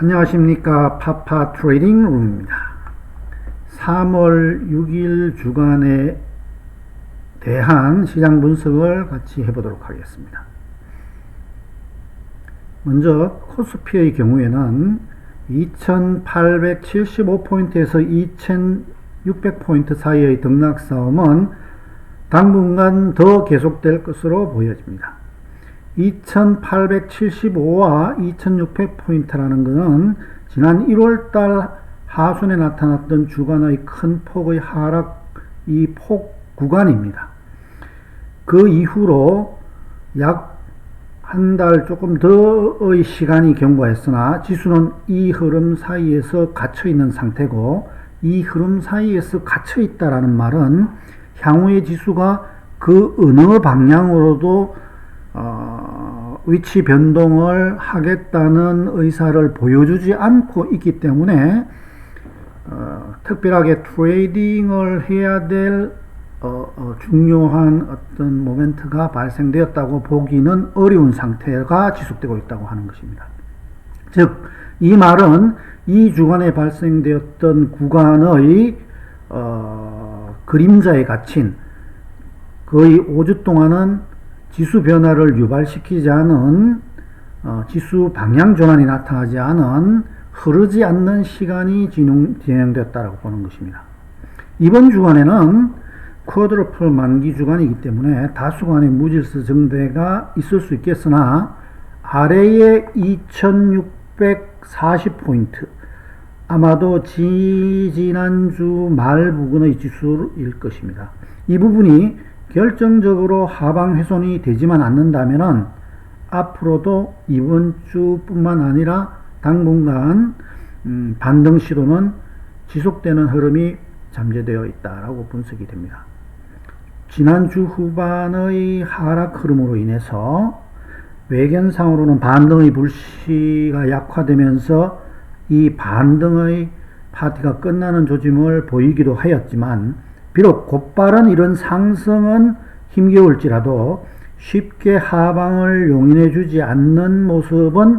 안녕하십니까 파파 트레이딩 룸입니다. 3월 6일 주간에 대한 시장 분석을 같이 해보도록 하겠습니다. 먼저 코스피의 경우에는 2875포인트에서 2600포인트 사이의 등락 싸움은 당분간 더 계속될 것으로 보여집니다. 2875와 2600포인트라는 것은 지난 1월달 하순에 나타났던 주간의 큰 폭의 하락 이 폭 구간입니다. 그 이후로 약 한 달 조금 더의 시간이 경과했으나 지수는 이 흐름 사이에서 갇혀 있는 상태고 이 흐름 사이에서 갇혀 있다라는 말은 향후의 지수가 그 어느 방향으로도 어, 위치 변동을 하겠다는 의사를 보여주지 않고 있기 때문에 어, 특별하게 트레이딩을 해야 될 어, 어, 중요한 어떤 모멘트가 발생되었다고 보기는 어려운 상태가 지속되고 있다고 하는 것입니다. 즉, 이 말은 이 주간에 발생되었던 구간의 어, 그림자에 갇힌 거의 5주 동안은 지수 변화를 유발시키지 않은 어, 지수 방향 전환이 나타나지 않은 흐르지 않는 시간이 진행, 진행되었다고 보는 것입니다. 이번 주간에는 쿼드러플 만기 주간이기 때문에 다수간의 무질서 정대가 있을 수 있겠으나 아래의 2640포인트 아마도 지 지난주 말 부근의 지수일 것입니다. 이 부분이 결정적으로 하방 훼손이 되지만 않는다면 앞으로도 이번 주뿐만 아니라 당분간 음, 반등 시도는 지속되는 흐름이 잠재되어 있다라고 분석이 됩니다. 지난주 후반의 하락 흐름으로 인해서 외견상으로는 반등의 불씨가 약화되면서 이 반등의 파티가 끝나는 조짐을 보이기도 하였지만 비록 곧바른 이런 상승은 힘겨울지라도 쉽게 하방을 용인해 주지 않는 모습은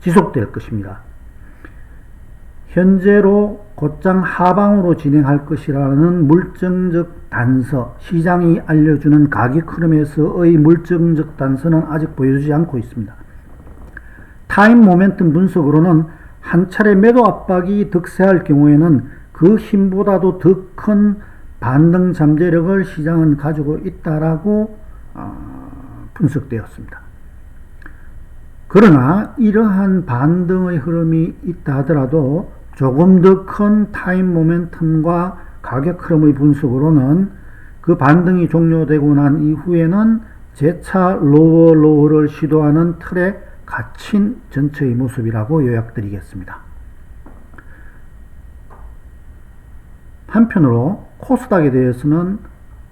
지속될 것입니다. 현재로 곧장 하방으로 진행할 것이라는 물증적 단서, 시장이 알려주는 가격 흐름에서의 물증적 단서는 아직 보여주지 않고 있습니다. 타임 모멘텀 분석으로는 한 차례 매도 압박이 득세할 경우에는 그 힘보다도 더큰 반등 잠재력을 시장은 가지고 있다라고 어, 분석되었습니다. 그러나 이러한 반등의 흐름이 있다 하더라도 조금 더 큰 타임 모멘텀과 가격 흐름의 분석으로는 그 반등이 종료되고 난 이후에는 재차 로어 로어를 시도하는 틀에 갇힌 전체의 모습이라고 요약드리겠습니다. 한편으로 코스닥에 대해서는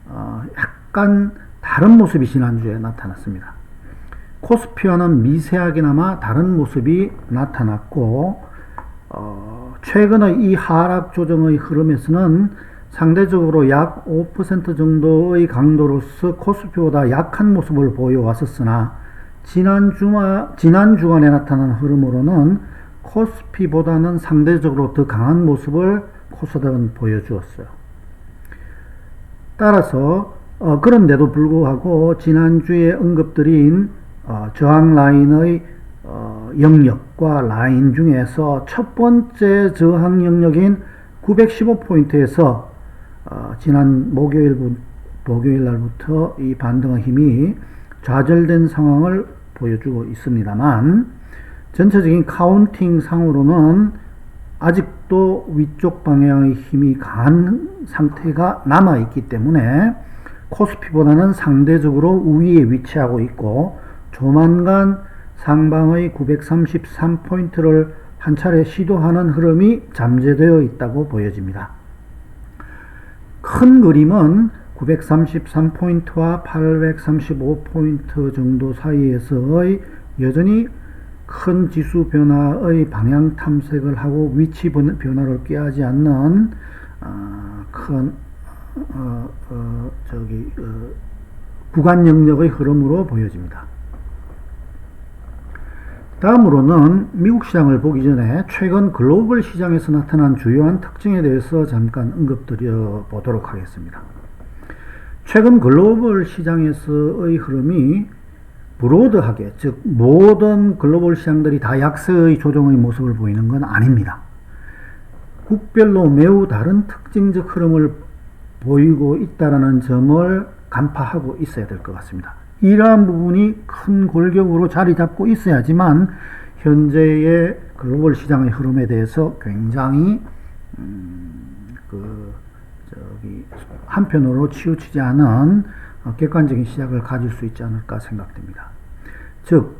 어 약간 다른 모습이 지난주에 나타났습니다. 코스피와는 미세하게나마 다른 모습이 나타났고 어 최근의 이 하락 조정의 흐름에서는 상대적으로 약 5% 정도의 강도로서 코스피보다 약한 모습을 보여왔었으나 지난 주마, 지난 주간에 나타난 흐름으로는 코스피보다는 상대적으로 더 강한 모습을 코스닥은 보여주었어요. 따라서 어, 그런데도 불구하고 지난주에 언급드린 어, 저항 라인의 어, 영역과 라인 중에서 첫 번째 저항 영역인 915포인트에서 어, 지난 목요일 목요일 날부터 이 반등의 힘이 좌절된 상황을 보여주고 있습니다만 전체적인 카운팅 상으로는 아직도 위쪽 방향의 힘이 강한 상태가 남아 있기 때문에 코스피보다는 상대적으로 우위에 위치하고 있고 조만간 상방의 933포인트를 한 차례 시도하는 흐름이 잠재되어 있다고 보여집니다. 큰 그림은 933포인트와 835포인트 정도 사이에서의 여전히 큰 지수 변화의 방향 탐색을 하고 위치 변화를 꾀하지 않는 어, 큰 어, 어, 저기 구간 영역의 흐름으로 보여집니다. 다음으로는 미국 시장을 보기 전에 최근 글로벌 시장에서 나타난 주요한 특징에 대해서 잠깐 언급드려 보도록 하겠습니다. 최근 글로벌 시장에서의 흐름이 브로드하게, 즉, 모든 글로벌 시장들이 다 약세의 조정의 모습을 보이는 건 아닙니다. 국별로 매우 다른 특징적 흐름을 보이고 있다는 점을 간파하고 있어야 될 것 같습니다. 이러한 부분이 큰 골격으로 자리 잡고 있어야지만 현재의 글로벌 시장의 흐름에 대해서 굉장히 음, 그 저기 한편으로 치우치지 않은 어, 객관적인 시작을 가질 수 있지 않을까 생각됩니다. 즉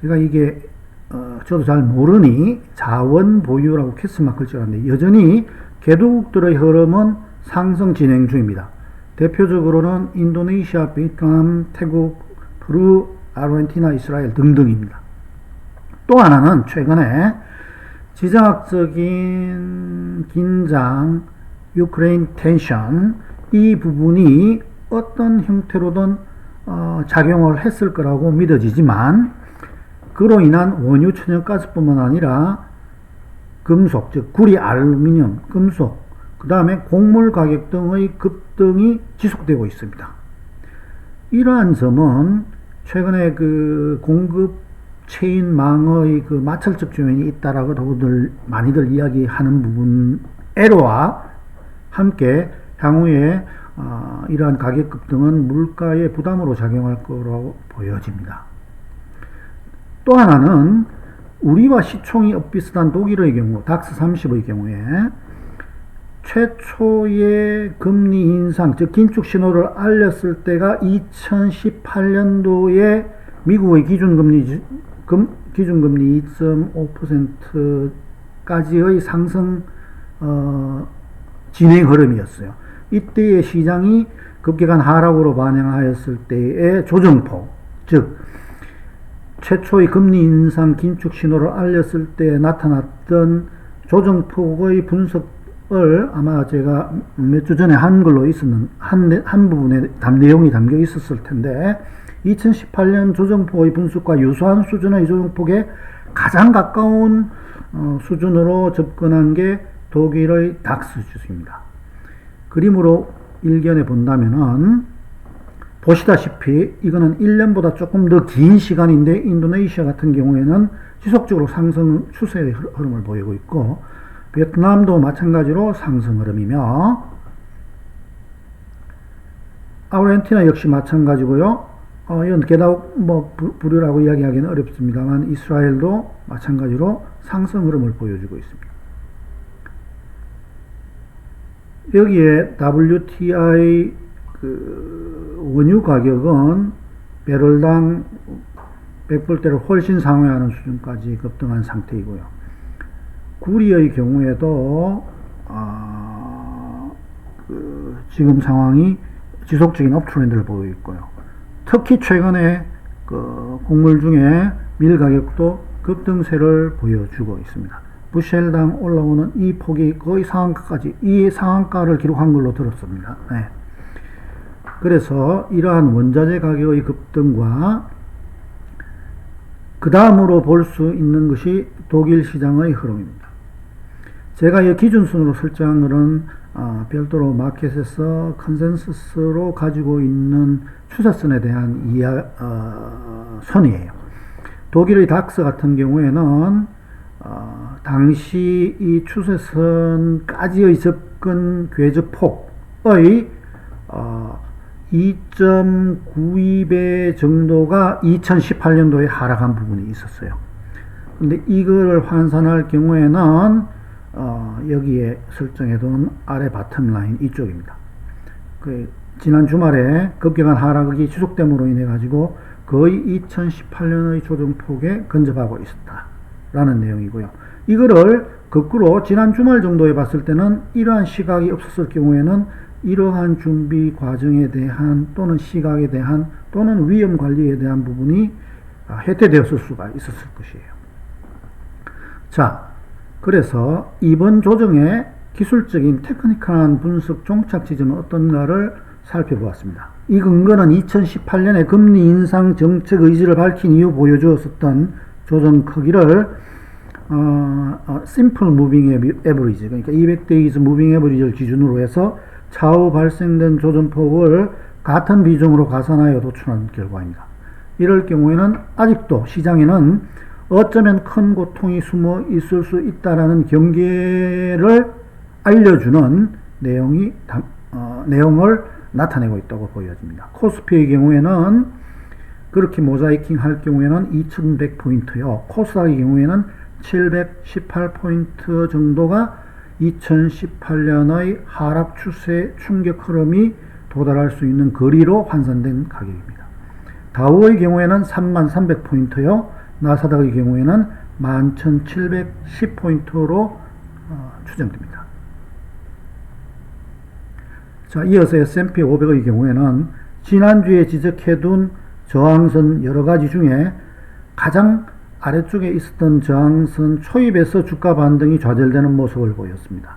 제가 이게 어, 저도 잘 모르니 자원 보유라고 캐스마크를 찍었는데 여전히 개도국들의 흐름은 상승 진행 중입니다. 대표적으로는 인도네시아, 베트남, 태국, 페루, 아르헨티나, 이스라엘 등등입니다. 또 하나는 최근에 지정학적인 긴장, 유크레인 텐션 이 부분이 어떤 형태로든 어, 작용을 했을 거라고 믿어지지만 그로 인한 원유 천연가스뿐만 아니라 금속, 즉 구리, 알루미늄, 금속, 그 다음에 곡물 가격 등의 급등이 지속되고 있습니다. 이러한 점은 최근에 그 공급 체인망의 그 마찰적 조현이 있다라고들 많이들 이야기하는 부분 애로와 함께 향후에 어, 이러한 가격 급등은 물가의 부담으로 작용할 거로 보여집니다. 또 하나는 우리와 시총이 엇비슷한 독일의 경우, 닥스 30의 경우에 최초의 금리 인상, 즉 긴축 신호를 알렸을 때가 2018년도에 미국의 기준금리 금, 기준금리 2.5%까지의 상승 어, 진행 흐름이었어요. 이때의 시장이 급격한 하락으로 반영하였을 때의 조정폭, 즉 최초의 금리 인상 긴축 신호를 알렸을 때 나타났던 조정폭의 분석을 아마 제가 몇 주 전에 한글로 있었는 한, 한 부분에 담 내용이 담겨 있었을 텐데 2018년 조정폭의 분석과 유사한 수준의 조정폭에 가장 가까운 어, 수준으로 접근한 게 독일의 닥스 지수입니다. 그림으로 일견해 본다면은 보시다시피 이거는 1년보다 조금 더 긴 시간인데 인도네시아 같은 경우에는 지속적으로 상승 추세의 흐름을 보이고 있고 베트남도 마찬가지로 상승 흐름이며 아르헨티나 역시 마찬가지고요. 어, 이건 게다가 뭐 부류라고 이야기하기는 어렵습니다만 이스라엘도 마찬가지로 상승 흐름을 보여주고 있습니다. 여기에 WTI 그 원유 가격은 배럴당 100불대를 훨씬 상회하는 수준까지 급등한 상태이고요. 구리의 경우에도 아, 그 지금 상황이 지속적인 업트렌드를 보이고 있고요. 특히 최근에 그 곡물 중에 밀 가격도 급등세를 보여주고 있습니다. 부셸당 올라오는 이 폭이 거의 상한가까지 이 상한가를 기록한 걸로 들었습니다. 네. 그래서 이러한 원자재 가격의 급등과 그 다음으로 볼 수 있는 것이 독일 시장의 흐름입니다. 제가 이 기준순으로 설정한 것은 어, 별도로 마켓에서 컨센서스로 가지고 있는 추세선에 대한 이야, 어, 선이에요. 독일의 닥스 같은 경우에는 어, 당시 이 추세선까지의 접근 궤적 폭의 어, 2.92배 정도가 2018년도에 하락한 부분이 있었어요. 근데 이거를 환산할 경우에는 어, 여기에 설정해둔 아래 바텀 라인 이쪽입니다. 그 지난 주말에 급격한 하락이 지속됨으로 인해 가지고 거의 2018년의 조정폭에 근접하고 있었다 라는 내용이고요. 이거를 거꾸로 지난 주말 정도에 봤을 때는 이러한 시각이 없었을 경우에는 이러한 준비 과정에 대한 또는 시각에 대한 또는 위험 관리에 대한 부분이 아, 해태되었을 수가 있었을 것이에요. 자, 그래서 이번 조정의 기술적인 테크니컬한 분석 종착 지점은 어떤가를 살펴보았습니다. 이 근거는 2018년에 금리 인상 정책 의지를 밝힌 이후 보여주었었던 조정 크기를 어, 어, 심플 무빙 에버리지 그러니까 200days 무빙 에버리지를 기준으로 해서 차후 발생된 조정폭을 같은 비중으로 가산하여 도출한 결과입니다. 이럴 경우에는 아직도 시장에는 어쩌면 큰 고통이 숨어 있을 수 있다라는 경계를 알려주는 내용이 담- 어, 내용을 나타내고 있다고 보여집니다. 코스피의 경우에는 그렇게 모자이킹 할 경우에는 2100포인트요. 코스닥의 경우에는 718포인트 정도가 2018년의 하락 추세 충격 흐름이 도달할 수 있는 거리로 환산된 가격입니다. 다우의 경우에는 3300포인트요. 나사닥의 경우에는 11710포인트로 어, 추정됩니다. 자, 이어서 S&P 500의 경우에는 지난주에 지적해둔 저항선 여러 가지 중에 가장 아래쪽에 있었던 저항선 초입에서 주가 반등이 좌절되는 모습을 보였습니다.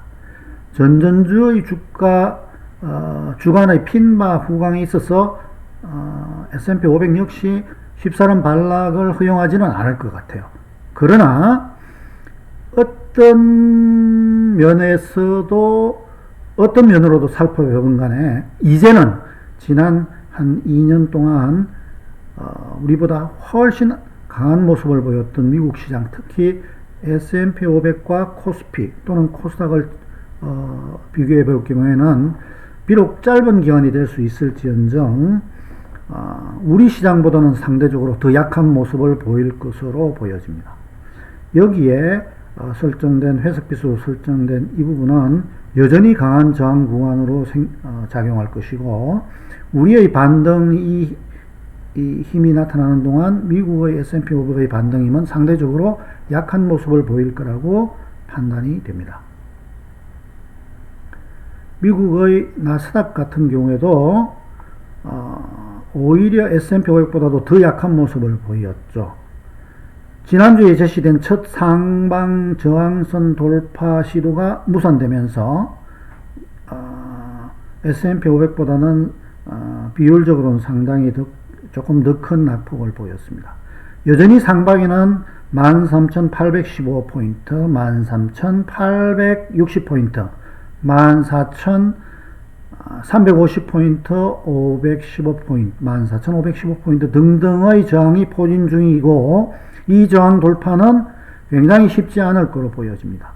전전주의 주가 어, 주간의 핀바 후강에 있어서 어, S&P 500 역시 쉽사람 반락을 허용하지는 않을 것 같아요. 그러나 어떤 면에서도 어떤 면으로도 살펴보건 간에 이제는 지난 한 2년 동안 어, 우리보다 훨씬 강한 모습을 보였던 미국 시장 특히 S&P 500과 코스피 또는 코스닥을 어, 비교해 볼 경우에는 비록 짧은 기간이 될 수 있을지언정 어, 우리 시장보다는 상대적으로 더 약한 모습을 보일 것으로 보여집니다. 여기에 어, 설정된 회색빛으로 설정된 이 부분은 여전히 강한 저항 구간으로 생- 어, 작용할 것이고 우리의 반등이 이 힘이 나타나는 동안 미국의 S&P 500의 반등임은 상대적으로 약한 모습을 보일 거라고 판단이 됩니다. 미국의 나스닥 같은 경우에도 어, 오히려 S&P 500보다도 더 약한 모습을 보였죠. 지난주에 제시된 첫 상방 저항선 돌파 시도가 무산되면서 어, S&P 500보다는 어, 비율적으로는 상당히 더, 조금 더 큰 낙폭을 보였습니다. 여전히 상방에는 13,815포인트, 13,860포인트, 14,350포인트, 515포인트, 14,515포인트 등등의 저항이 포진 중이고 이 저항 돌파는 굉장히 쉽지 않을 것으로 보여집니다.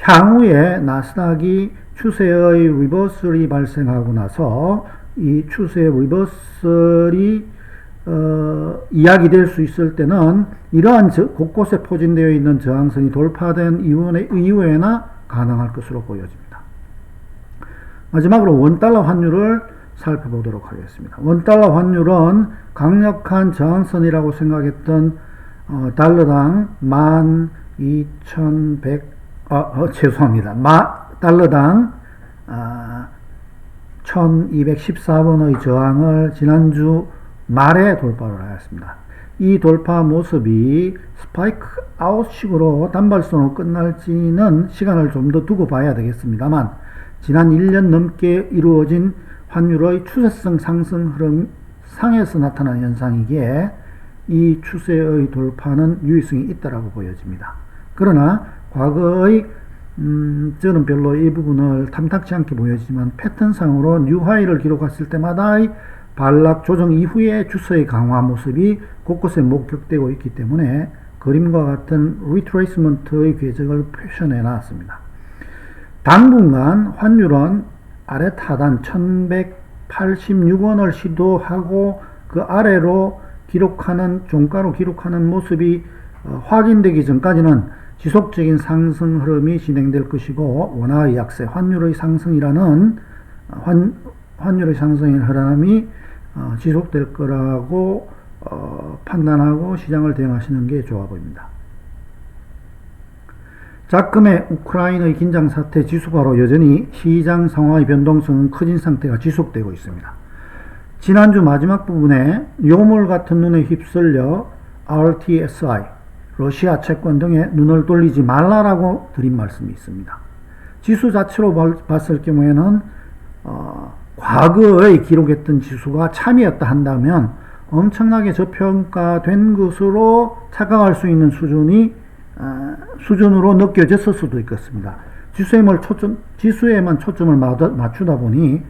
향후에 나스닥이 추세의 리버설이 발생하고 나서 이 추세의 리버설이 어, 이야기될 수 있을 때는 이러한 저, 곳곳에 포진되어 있는 저항선이 돌파된 이후에, 이후에나 가능할 것으로 보여집니다. 마지막으로 원달러 환율을 살펴보도록 하겠습니다. 원달러 환율은 강력한 저항선이라고 생각했던 어, 달러당 12,100, 어, 어, 죄송합니다. 마, 달러당 아, 1214번의 저항을 지난주 말에 돌파를 하였습니다. 이 돌파 모습이 스파이크 아웃식으로 단발성으로 끝날지는 시간을 좀 더 두고 봐야 되겠습니다만 지난 1년 넘게 이루어진 환율의 추세성 상승 흐름 상에서 나타난 현상이기에 이 추세의 돌파는 유의성이 있다라고 보여집니다. 그러나 과거의 음, 저는 별로 이 부분을 탐탁치 않게 보여지지만 패턴상으로 뉴하이를 기록했을 때마다의 반락 조정 이후의 추세의 강화 모습이 곳곳에 목격되고 있기 때문에 그림과 같은 리트레이스먼트의 궤적을 표현해 놨습니다. 당분간 환율은 아래 타단 1186원을 시도하고 그 아래로 기록하는 종가로 기록하는 모습이 어, 확인되기 전까지는 지속적인 상승 흐름이 진행될 것이고 원화의 약세, 환율의 상승이라는 어, 환, 환율의 상승의 흐름이 어, 지속될 거라고 어, 판단하고 시장을 대응하시는 게 좋아 보입니다. 작금의 우크라이나의 긴장 사태 지수가로 여전히 시장 상황의 변동성은 커진 상태가 지속되고 있습니다. 지난주 마지막 부분에 요물 같은 눈에 휩쓸려 RTSI, 러시아 채권 등에 눈을 돌리지 말라라고 드린 말씀이 있습니다. 지수 자체로 봤을 경우에는 어, 과거에 기록했던 지수가 참이었다 한다면 엄청나게 저평가된 것으로 착각할 수 있는 수준이 아, 수준으로 느껴졌을 수도 있겠습니다. 지수에만 초점 지수에만 초점을 맞- 맞추다 보니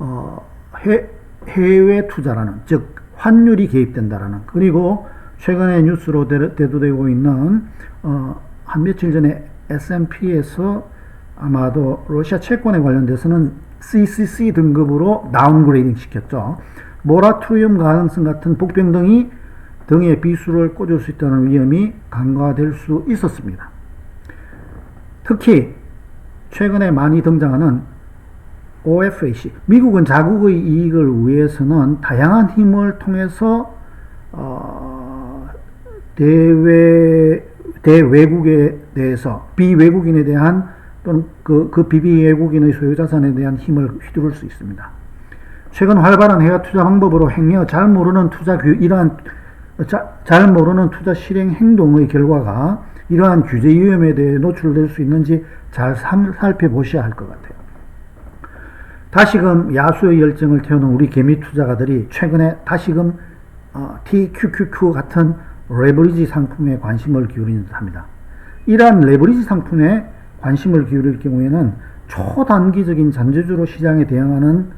어, 해, 해외 투자라는 즉 환율이 개입된다라는 그리고 최근에 뉴스로 대- 대두되고 있는 어, 한 며칠 전에 S&P에서 아마도 러시아 채권에 관련돼서는 CCC 등급으로 다운그레이딩 시켰죠. 모라토리움 가능성 같은 복병 등이 등의 비수를 꽂을 수 있다는 위험이 간과될 수 있었습니다. 특히 최근에 많이 등장하는 OFAC, 미국은 자국의 이익을 위해서는 다양한 힘을 통해서 어, 대외 대외국에 대해서 비외국인에 대한 또는 그, 그 비비외국인의 소유자산에 대한 힘을 휘두를 수 있습니다. 최근 활발한 해외 투자 방법으로 행여 잘 모르는 투자 규 이러한 자, 잘 모르는 투자 실행 행동의 결과가 이러한 규제 위험에 대해 노출될 수 있는지 잘 삼- 살펴보셔야 할 것 같아요. 다시금 야수의 열정을 태우는 우리 개미 투자가들이 최근에 다시금 어, TQQQ 같은 레버리지 상품에 관심을 기울이는 듯합니다. 이러한 레버리지 상품에 관심을 기울일 경우에는 초단기적인 잔재주로 시장에 대응하는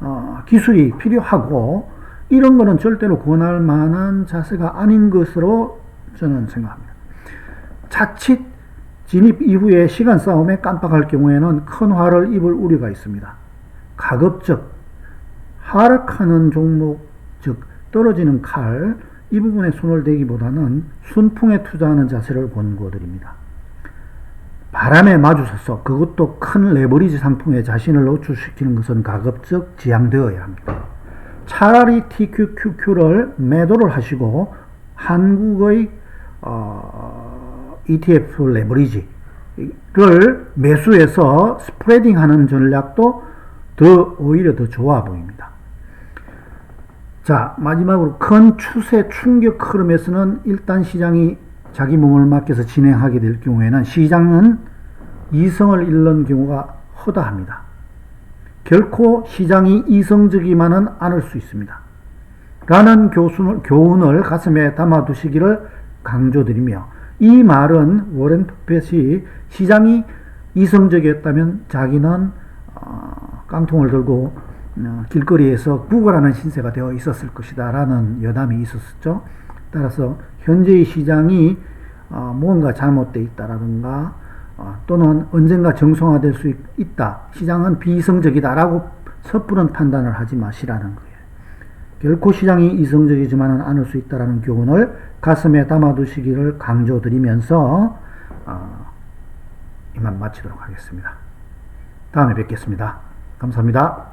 어, 기술이 필요하고 이런 거는 절대로 권할 만한 자세가 아닌 것으로 저는 생각합니다. 자칫 진입 이후에 시간 싸움에 깜빡할 경우에는 큰 화를 입을 우려가 있습니다. 가급적 하락하는 종목, 즉 떨어지는 칼, 이 부분에 손을 대기보다는 순풍에 투자하는 자세를 권고드립니다. 바람에 마주서서 그것도 큰 레버리지 상품에 자신을 노출시키는 것은 가급적 지양되어야 합니다. 차라리 TQQQ를 매도를 하시고 한국의 어, ETF 레버리지를 매수해서 스프레딩하는 전략도 더 오히려 더 좋아 보입니다. 자 마지막으로 큰 추세 충격 흐름에서는 일단 시장이 자기 몸을 맡겨서 진행하게 될 경우에는 시장은 이성을 잃는 경우가 허다합니다. 결코 시장이 이성적이만은 않을 수 있습니다. 라는 교훈을, 교훈을 가슴에 담아두시기를 강조드리며 이 말은 워렌 버핏이 시장이 이성적이었다면 자기는 어, 깡통을 들고 어, 길거리에서 구걸하는 신세가 되어 있었을 것이다 라는 여담이 있었죠. 따라서 현재의 시장이 어, 뭔가 잘못되어 있다라든가 어, 또는 언젠가 정상화될 수 있, 있다. 시장은 비이성적이다라고 섣부른 판단을 하지 마시라는 거예요. 결코 시장이 이성적이지만은 않을 수 있다라는 교훈을 가슴에 담아두시기를 강조드리면서 어, 이만 마치도록 하겠습니다. 다음에 뵙겠습니다. 감사합니다.